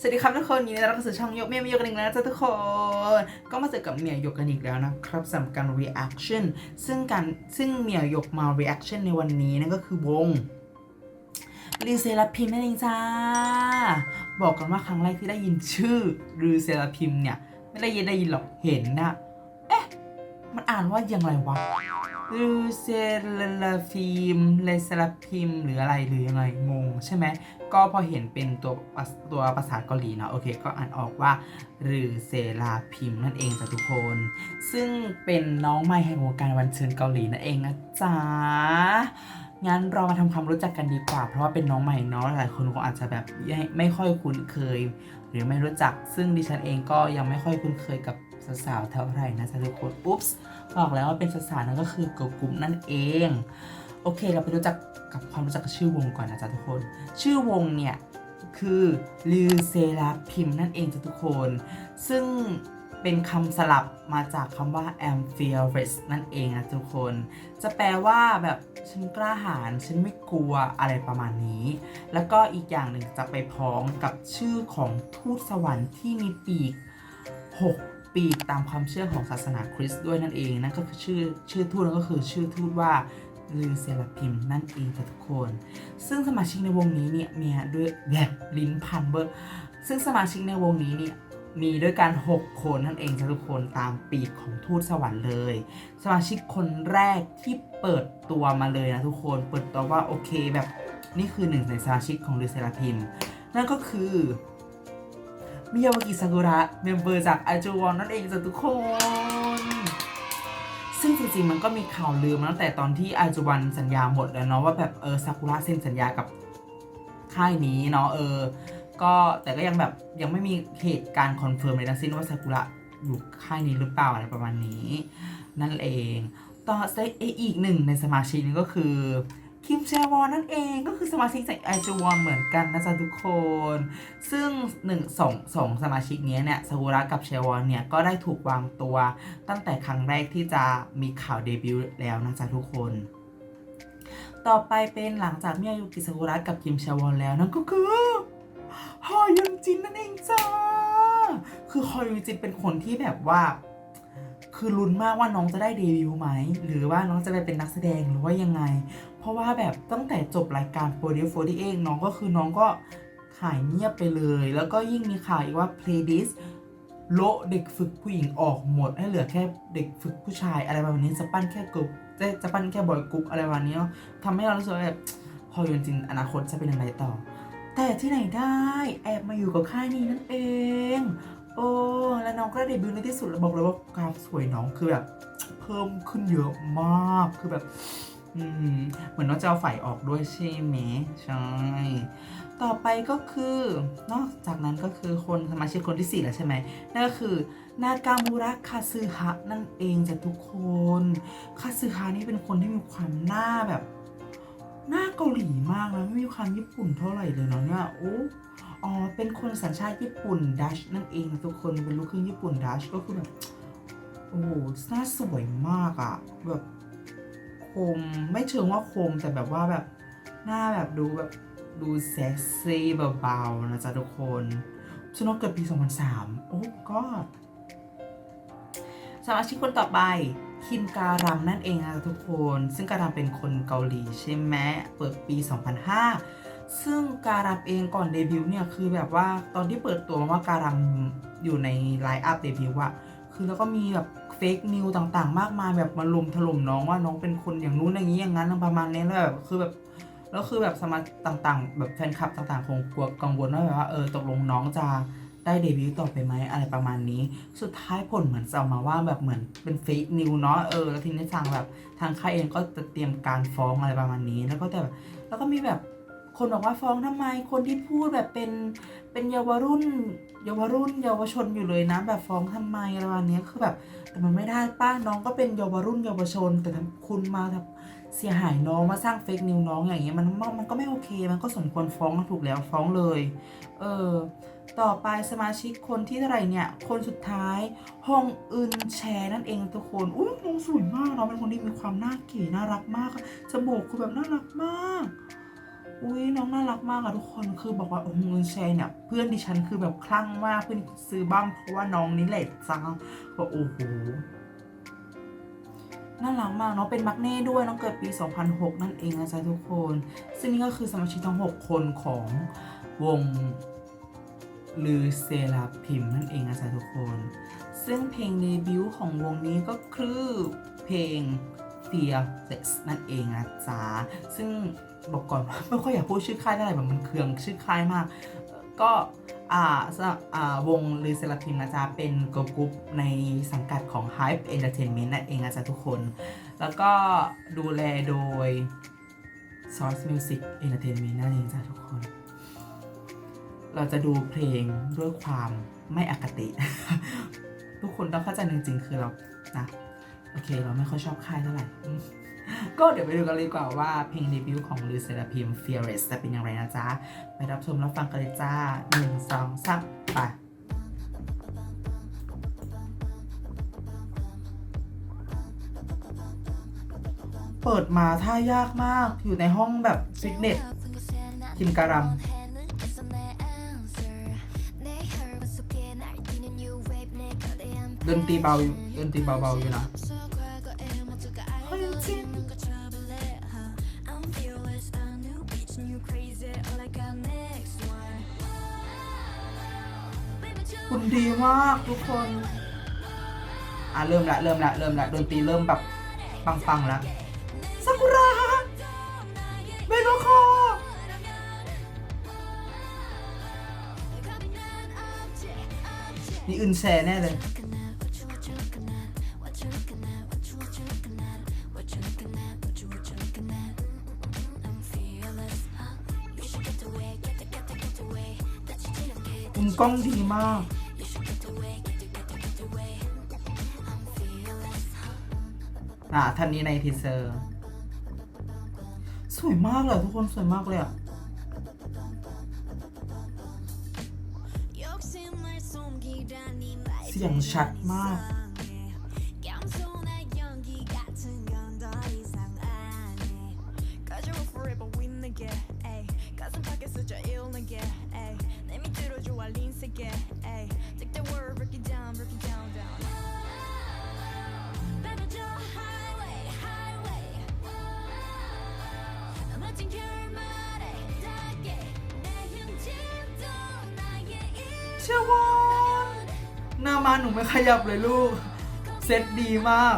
สวัสดีครับทุกคนยินดีต้อนรับเข้าสู่ช่องยกเมียมยกกันอีกแล้วจ้ะทุกคน ก็มาเจอกับเมียยกกันอีกแล้วนะครับสำหรับการ reaction ซึ่งการซึ่งเมียยกมา reaction ในวันนี้นั่นก็คือวงรีเซลาพิมนั่นเองจ้า บอกกันว่าครั้งแรกที่ได้ยินชื่อรีเซลาพิมเนี่ย ไม่ได้ยินได้ยินหรอกเห็นนะ มันอ่านว่าอยังไงวะลูเซลาฟิมเลซลาพิมหรืออะไรหรือยังไงงงใช่ไหม ก็พอเห็นเป็นตัวตัวภาษาเกาหลีเนาะโอเคก็อ่านออกว่ารือเซลาพิมนั่นเองจ้ะทุกคน ซึ่งเป็นน้องใหม่แห่งวงการวันเชิญเกาหลีนั่นเองนะจ๊ะงั้นเรามาทำความรู้จักกันดีกว่า เพราะว่าเป็นน้องใหม่เนาะหลายคนคงอาจจะแบบไม่ค่อยคุ้นเคย หรือไม่รู้จัก ซึ่งดิฉันเองก็ยังไม่ค่อยคุ้นเคยกับ สาวๆเท่าไหร่นะจ๊ะทุกคนอุ๊ปส์บอกแล้วว่าเป็นสาวๆนั่นก็คือเกิร์ลกรุ๊ปนั่นเอง โอเค เราไปรู้จักกับความรู้จักกับชื่อวงก่อนนะจ๊ะทุกคน ชื่อวงเนี่ยคือลือเซลาพิมนั่นเองจ้ะทุกคน ซึ่งเป็นคำสลับมาจากคำว่า am fearless นั่นเองนะทุกคน จะแปลว่าแบบฉันกล้าหาญฉันไม่กลัวอะไรประมาณนี้ แล้วก็อีกอย่างหนึ่งจะไปพ้องกับชื่อของทูตสวรรค์ที่มีปีก 6 ปีกตามความเชื่อของศาสนาคริสต์ด้วยนั่นเองนั่นก็คือชื่อชื่อทูตนั่นก็คือชื่อทูตว่าลือเซลาพิมนั่นเองค่ะทุกคน ซึ่งสมาชิกในวงนี้เนี่ยมีด้วยแบบลิ้นพันเบอร์ซึ่งสมาชิกในวงนี้เนี่ยมีด้วยกัน 6 คนนั่นเองจ้ะทุกคนตามปีกของทูตสวรรค์เลย สมาชิกคนแรกที่เปิดตัวมาเลยนะทุกคนเปิดตัวว่าโอเคแบบนี่คือหนึ่งในสมาชิกของลือเซลาพิมนั่นก็คือ มิยาวากิซากุระเมมเบอร์จากไอจูวอนนั่นเองจ้ะทุกคน ซึ่งจริงๆ มันก็มีข่าวลือมาตั้งแต่ตอนที่ไอจูวันสัญญาหมดแล้วเนาะว่าแบบเออซากุระเซ็นสัญญากับค่ายนี้เนาะเออ ก็แต่ก็ยังแบบยังไม่มีเหตุการณ์คอนเฟิร์มเลยทั้งสิ้นว่าซากุระอยู่ค่ายนี้หรือเปล่าอะไรประมาณนี้ นั่นเอง ต่อเซอีกหนึ่งในสมาชิกนี่ก็คือ คิมแชวอนนั่นเองก็คือสมาชิกจากไอจูวอนเหมือนกันนะจ๊ะทุกคน ซึ่งหนึ่งสองสองสมาชิกนี้เนี่ยซากุระกับเชวอนเนี่ยก็ได้ถูกวางตัวตั้งแต่ครั้งแรกที่จะมีข่าวเดบิวต์แล้วนะจ๊ะทุกคน ต่อไปเป็นหลังจากมิยายุกิซากุระกับคิมเชวอนแล้วนั่นก็คือฮอยุนจินนั่นเองจ้าคือฮอยุนจินเป็นคนที่แบบว่า คือลุ้นมากว่าน้องจะได้เดบิวต์ไหม หรือว่าน้องจะไปเป็นนักแสดงหรือว่ายังไง เพราะว่าแบบตั้งแต่จบรายการโปรดิวโฟดีเองน้องก็คือน้องก็หายเงียบไปเลย แล้วก็ยิ่งมีข่าวอีกว่า playlist โละเด็กฝึกผู้หญิงออกหมด ให้เหลือแค่เด็กฝึกผู้ชายอะไรประมาณนี้จะปั้นแค่กลุ่มจะจะปั้นแค่บอยกรุ๊ปอะไรประมาณนี้เนาะทำให้เรารู้สึกว่าแบบพอจริงอนาคตจะเป็นยังไงต่อ แต่ที่ไหนได้แอบมาอยู่กับค่ายนี้นั่นเอง โอ้แล้วน้องก็ได้เดบิวต์ในที่สุดแล้วบอกเลยว่ากราฟสวยน้องคือแบบเพิ่มขึ้นเยอะมากคือแบบอืมเหมือนน้องจะเอาไฟออกด้วยใช่ไหมใช่ ต่อไปก็คือนอกจากนั้นก็คือคนสมาชิกคนที่สี่แล้วใช่ไหมนั่นก็คือ นาการมูระคาซึฮะนั่นเองจ้ะทุกคนคาซึฮะนี่เป็นคนที่มีความหน้าแบบหน้าเกาหลีมากนะไม่มีความญี่ปุ่นเท่าไหร่เลยเนาะเนี่ยโอ้ อ๋อ เป็นคนสัญชาติญี่ปุ่นดัชนั่นเองนะทุกคนเป็นลูกครึ่งญี่ปุ่นดัชก็คือแบบโอ้โหหน้าสวยมากอะแบบคมไม่เชิงว่าคมแต่แบบว่าแบบหน้าแบบดูแบบดูเซ็กซี่เบาๆนะจ๊ะทุกคนชนกเกิดปี 2003 โอ้ก็สมาชิกคนต่อไปคิมการัมนั่นเองนะทุกคน ซึ่งการัมเป็นคนเกาหลีใช่ไหมเปิดปี 2005 ซึ่งการัมเองก่อนเดบิวต์เนี่ยคือแบบว่าตอนที่เปิดตัวมาว่าการัมอยู่ในไลน์อัพเดบิวต์อะคือแล้วก็มีแบบเฟกนิวต่างๆ มากมายแบบมาลุมถล่มน้องว่าน้องเป็นคนอย่างนู้นอย่างนี้อย่างนั้นประมาณนี้แล้วแบบคือแบบแล้วคือแบบสมาชิกต่างๆ แบบแฟนคลับต่างๆคงกลัวกังวลว่าแบบว่าเออตกลงน้องจะได้เดบิวต์ต่อไปไหมอะไรประมาณนี้ สุดท้ายผลเหมือนจะออกมาว่าแบบเหมือนเป็นเฟกนิวเนาะเออแล้วทีนี้ทางแบบทางค่ายเองก็จะเตรียมการฟ้องอะไรประมาณนี้ แล้วก็แต่แบบแล้วก็มีแบบ คนบอกว่าฟ้องทำไมคนที่พูดแบบเป็นเป็นเยาวรุ่น เยาวรุ่น เยาวชนอยู่เลยนะแบบฟ้องทำไมอะไรประมาณนี้คือแบบแต่มันไม่ได้ป้าน้องก็เป็นเยาวรุ่นเยาวชน แต่ทำคุณมาแบบเสียหายน้องมาสร้างเฟกนิวน้องอย่างเงี้ยมันมันก็ไม่โอเค มันก็สมควรฟ้องถูกแล้วฟ้องเลย เออต่อไปสมาชิกคนที่เท่าไหร่เนี่ย คนสุดท้ายฮองอึนแชร์นั่นเองทุกคนอุ้ยน้องสวยมากเนาะเป็นคนที่มีความน่าเก๋น่ารักมากอะจมูกคือแบบน่ารักมาก อุ้ยน้องน่ารักมากอะทุกคนคือบอกว่าโอ้โหแชร์เนี่ยเพื่อนดิฉันคือแบบคลั่งมากเพื่อนซื้อบ้างเพราะว่าน้องนี่แหละจังก็โอ้โหน่ารักมากเนาะเป็นมักเน่ด้วยน้องเกิดปี 2006 นั่นเองนะจ๊ะทุกคน ซึ่งนี่ก็คือสมาชิกทั้ง 6 คนของวงลือเซลาพิมนั่นเองนะจ๊ะทุกคน ซึ่งเพลงเดบิวต์ของวงนี้ก็คือเพลง Fearless นั่นเองนะจ๊ะซึ่ง บอกก่อนว่าไม่ค่อยอยากพูดชื่อค่ายเท่าไหร่แบบมันเคืองชื่อค่ายมาก ก็อ่าอ่าวงลือเซลาพิมนะจ๊ะ เป็นกรุ๊ปในสังกัดของ Hype Entertainment นั่นเองนะจ๊ะทุกคน แล้วก็ดูแลโดย Source Music Entertainment นั่นเองจ้ะทุกคน เราจะดูเพลงด้วยความไม่อคติ ทุกคนต้องเข้าใจจริงๆคือเรานะ โอเค เราไม่ค่อยชอบค่ายเท่าไหร่ ก็เดี๋ยวไปดูกันเลยดีกว่าว่าเพลงเดบิวต์ของลือเซราพิม Fearless จะเป็นอย่างไรนะจ๊ะ ไปรับชมรับฟังกันเลยจ้าหนึ่งสองสามไปเปิดมาท่ายากมากอยู่ในห้องแบบฟิตเนสกินการัมดนตรีเบาอยู่ดนตรีเบาๆอยู่นะ คุณดีมากทุกคน อะเริ่มละเริ่มละเริ่มละดนตรีเริ่มแบบปังๆล้วซากุระเบโนโคนี่อึนแชร์แน่เลยมุมกล้องดีมาก อ่าท่านนี้ในทีเซอร์ สวยมากเลยทุกคนสวยมากเลยอะเสียงชัดมาก Take the word, break it down, break it down, down. Baby, 저 highway, highway. 멋진 결말에 닿게 내 흉집도 나의 เชื่อว่าหน้ามาหนูไม่ขยับเลยลูก เซตดีมาก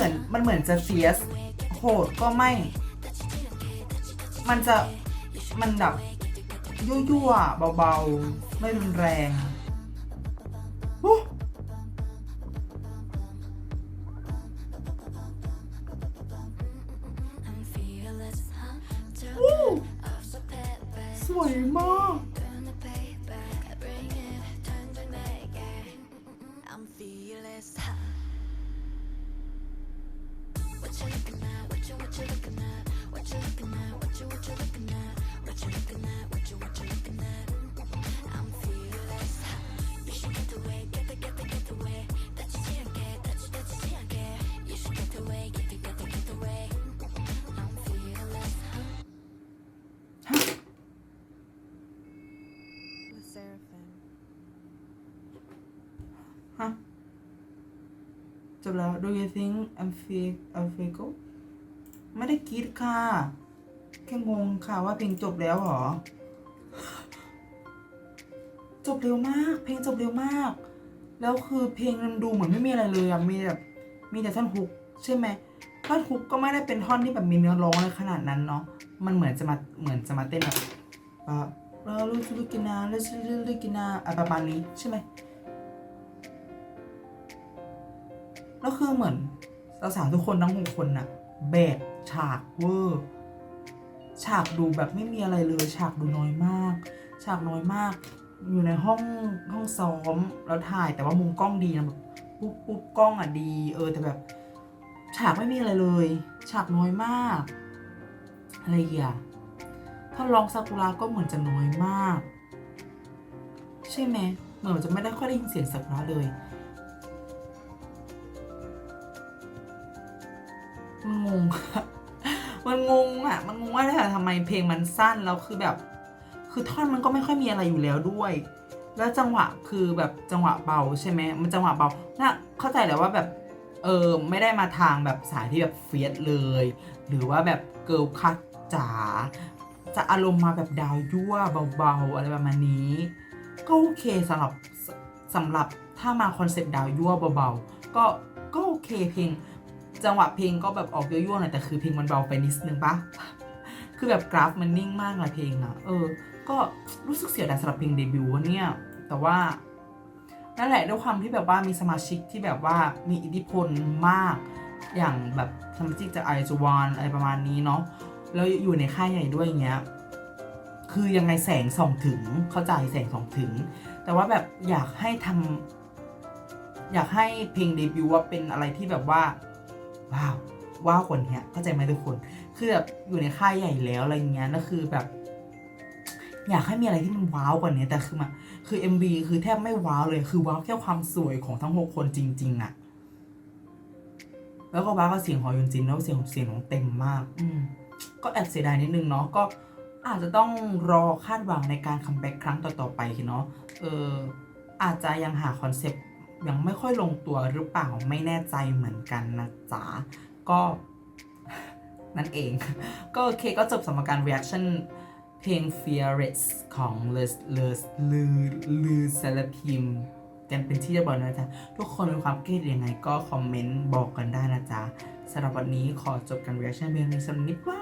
เหมือนมันเหมือนจะเฟียสโหดก็ไม่ มันจะมันแบบยั่วๆเบาๆ ไม่รุนแรง ล้ว Do you think I'm fake I'm fake ไม่ได้คิดค่ะ แค่งงค่ะว่าเพลงจบแล้วหรอ จบเร็วมาก เพลงจบเร็วมาก แล้วคือเพลงมันดูเหมือนไม่มีอะไรเลยอะมีแบบมีแต่ท่อนฮุกใช่ไหมท่อนฮุกก็ไม่ได้เป็นท่อนที่แบบมีเนื้อร้องอะไรขนาดนั้นเนาะ มันเหมือนจะมาเหมือนจะมาเต้นแบบเราลูกลูกกินนาเราลูกลูกกินนาอะประมาณนี้ใช่ไหมแล้วคือเหมือนสาวๆทุกคนทั้งหกคนน่ะแบก ฉากเวอร์ฉากดูแบบไม่มีอะไรเลย ฉากดูน้อยมาก ฉากน้อยมาก อยู่ในห้องห้องซ้อมแล้วถ่ายแต่ว่ามุมกล้องดีนะแบบปุ๊บปุ๊บกล้องอะดี เออ แต่แบบ ฉากไม่มีอะไรเลย ฉากน้อยมาก อะไรอะถ้าลองซากุระก็เหมือนจะน้อยมาก ใช่ไหมเหมือนจะไม่ได้ค่อยได้ยินเสียงซากุระเลย มันงง มันงงอะ มันงงว่าทำไมเพลงมันสั้นแล้วคือแบบ คือท่อนมันก็ไม่ค่อยมีอะไรอยู่แล้วด้วย แล้วจังหวะคือแบบจังหวะเบาใช่ไหมมันจังหวะเบาน่าเข้าใจแหละว่าแบบเออไม่ได้มาทางแบบสายที่แบบเฟียสเลย หรือว่าแบบเกิร์ลคัทจ๋าจะอารมณ์มาแบบดาวยั่วเบาๆอะไรประมาณนี้ ก็โอเคสำหรับสสำหรับถ้ามาคอนเซปต์ดาวยั่วเบาๆก็ก็โอเคเพลง จังหวะเพลงก็แบบออกยั่วๆหน่อยแต่คือเพลงมันเบาไปนิดนึงปะคือแบบกราฟมันนิ่งมากเลยเพลงอะเออ ก็รู้สึกเสียดายสำหรับเพลงเดบิวต์เนี่ย แต่ว่านั่นแหละด้วยความที่แบบว่ามีสมาชิกที่แบบว่ามีอิทธิพลมาก อย่างแบบสมาชิกจากไอจวานอะไรประมาณนี้เนาะแล้วอยู่ในค่ายใหญ่ด้วยอย่างเงี้ยคือยังไงแสงส่องถึงเข้าใจแสงส่องถึง แต่ว่าแบบอยากให้ทำอยากให้เพลงเดบิวต์ว่าเป็นอะไรที่แบบว่า ว้าวว้าวกว่านี้ยเข้าใจไหมทุกคน คือแบบอยู่ในค่ายใหญ่แล้วอะไรเงี้ยแล้วคือแบบ อยากให้มีอะไรที่มันว้าวกว่านี้แต่คือมาคือ MV คือแทบไม่ว้าวเลยคือว้าวแค่ความสวยของทั้งหกคนจริง ๆอะแล้วก็ว้าวกับเสียงของยุนจินแล้วเสียงของเสียงของเต็มมาก อืมก็แอบเสียดายนิดนึงเนาะก็อาจจะต้องรอคาดหวังในการคัมแบ็กครั้งต่อๆไปเนาะเอออาจจะยังหาคอนเซปต์ ยังไม่ค่อยลงตัวหรือเปล่าไม่แน่ใจเหมือนกันนะจ๊ะ ก็นั่นเอง ก็โอเคก็จบสำหรับการ reaction เพลง Fearless ของ l ล s เล s ลือลือเซลพิมกันเป็นที่เรียบร้อยนะจ๊ะ ทุกคนมีความคิดเห็นยังไงก็คอมเมนต์บอกกันได้นะจ๊ะสำหรับวันนี้ขอจบการ reaction เพียงในสักนิดว่า